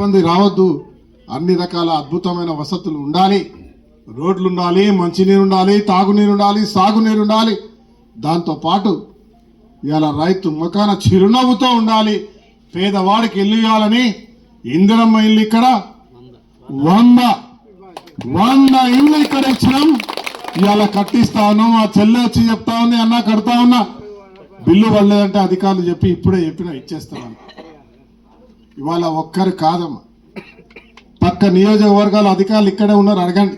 ఇబ్బంది రావద్దు. అన్ని రకాల అద్భుతమైన వసతులు ఉండాలి. రోడ్లు ఉండాలి మంచినీరు ఉండాలి తాగునీరు ఉండాలి సాగునీరు ఉండాలి దాంతో పాటు ఇవాళ రైతు ముఖాన చిరునవ్వుతో ఉండాలి. పేదవాడికి ఇల్లు ఇవ్వాలని ఇందిరమ్మ ఇల్లు ఇక్కడ. వంద. వంద ఇల్లు ఇక్కడ ఇచ్చినాం. ఇవాళ కట్టిస్తాను మా ఆ చెల్లె వచ్చి చెప్తా ఉంది అన్న కడతా ఉన్నా. బిల్లు పడలేదంటే అధికారులు చెప్పి ఇప్పుడే చెప్పినా ఇచ్చేస్తాను ఇవాళ ఒక్కరు కాదమ్మా. పక్క నియోజకవర్గాల అధికారులు ఇక్కడే ఉన్నారు అడగండి.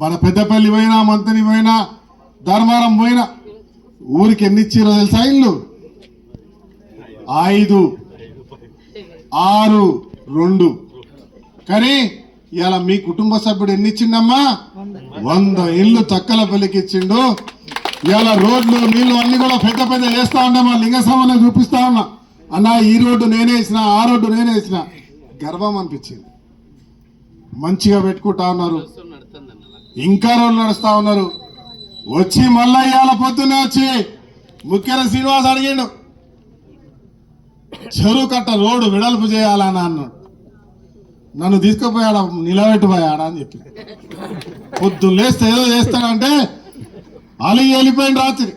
మన పెద్దపల్లి పోయినా మంత్రి పోయినా ధర్మారం పోయినా ఊరికి ఎన్ని ఇచ్చిరో తెలుసా ఇల్లు? ఐదు ఆరు రెండు. కానీ ఇలా మీ కుటుంబ సభ్యుడు ఎన్ని ఇచ్చిండమ్మా? వంద ఇల్లు తక్కల పెళ్ళికి ఇచ్చిండు. ఇవాళ రోడ్లు నీళ్ళు అన్ని కూడా పెద్ద పెద్ద చేస్తా ఉండమ్మా లింగ సమానం చూపిస్తా ఉన్నా. అన్న ఈ రోడ్డు నేనే వేసిన ఆ రోడ్డు నేనే వేసిన. గర్వం అనిపించింది. మంచిగా పెట్టుకుంటా ఉన్నారు. ఇంకా రోడ్లు నడుస్తా ఉన్నారు. వచ్చి మళ్ళా ఇవాళ పొద్దున్నే వచ్చి ముఖ్యన శ్రీనివాస్ అడిగిండు చెరువు కట్ట రోడ్డు విడల్పు చేయాలని అన్నాడు. నన్ను తీసుకుపోయాడ నిలబెట్టిపోయాడా అని చెప్పి. పొద్దున్న లేస్తే ఏదో చేస్తాడంటే అలిగి వెళ్ళిపోయింది రాత్రి.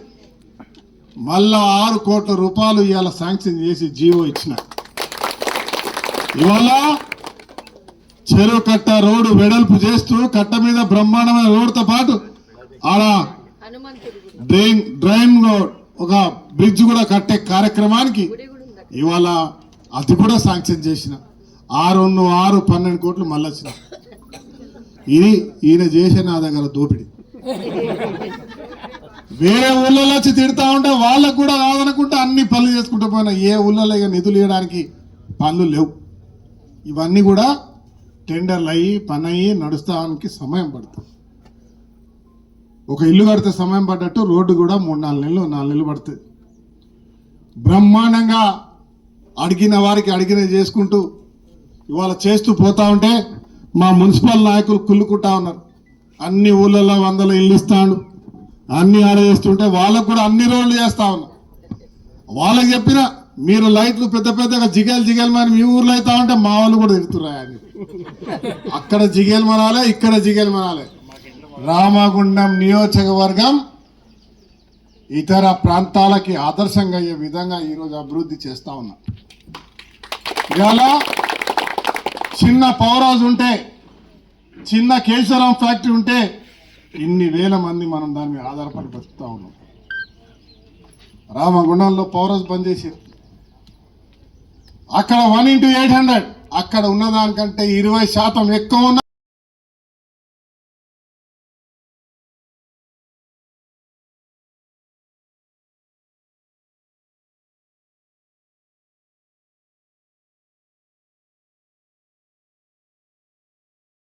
మళ్ళా ఆరు కోట్ల రూపాయలు ఇవాళ శాంక్షన్ చేసి జీవో ఇచ్చిన. ఇవాళ చెరువు కట్ట రోడ్డు వెడల్పు చేస్తూ కట్ట మీద బ్రహ్మాండమైన రోడ్డుతో పాటు ఆడ డ్రైన్ డ్రైన్ ఒక బ్రిడ్జ్ కూడా కట్టే కార్యక్రమానికి ఇవాళ అది కూడా శాంక్షన్ చేసిన. ఆరు ఆరు పన్నెండు కోట్లు మళ్ళీ వచ్చిన ఇది ఈయన చేసే నా దగ్గర దోపిడి. వేరే ఊళ్ళలో వచ్చి తిడతా ఉంటే వాళ్ళకు కూడా కాదనుకుంటే అన్ని పనులు చేసుకుంటూ పోయినా. ఏ ఊళ్ళలో ఇక నిధులు ఇవ్వడానికి పనులు లేవు. ఇవన్నీ కూడా టెండర్లు అయ్యి పని అయ్యి నడుస్తానికి సమయం పడుతుంది. ఒక ఇల్లు కడితే సమయం పడ్డట్టు రోడ్డు కూడా మూడు నాలుగు నెలలు నాలుగు నెలలు పడుతుంది. బ్రహ్మాండంగా అడిగిన వారికి అడిగిన చేసుకుంటూ ఇవాళ చేస్తూ పోతా ఉంటే మా మున్సిపల్ నాయకులు కుళ్ళుకుంటా ఉన్నారు. అన్ని ఊళ్ళల్లో వందల ఇల్లు ఇస్తాడు. అన్ని ఆడేస్తుంటే వాళ్ళకు కూడా అన్ని రోడ్లు చేస్తా ఉన్నా. వాళ్ళకి చెప్పిన మీరు లైట్లు పెద్ద పెద్దగా జిగేలు జిగేలు మరి మీ ఊర్లో అవుతా ఉంటే మా వాళ్ళు కూడా తిరుగుతున్నాయని అక్కడ జిగేలు మనాలే ఇక్కడ జిగేలు మనాలే రామగుండం నియోజకవర్గం ఇతర ప్రాంతాలకి ఆదర్శంగా అయ్యే విధంగా ఈరోజు అభివృద్ధి చేస్తా ఉన్నాం. ఇవాళ చిన్న పవర్ హౌస్ ఉంటే చిన్న కేశవరం ఫ్యాక్టరీ ఉంటే ఇన్ని వేల మంది మనం దాని మీద ఆధారపడి బతుకుతూ ఉన్నాం. రామగుండంలో పౌరస్ హౌస్ బంద్ చేసారు అక్కడ వన్ ఇంటూ ఎయిట్ హండ్రెడ్ అక్కడ ఉన్నదానికంటే ఇరవై శాతం ఎక్కువ ఉన్న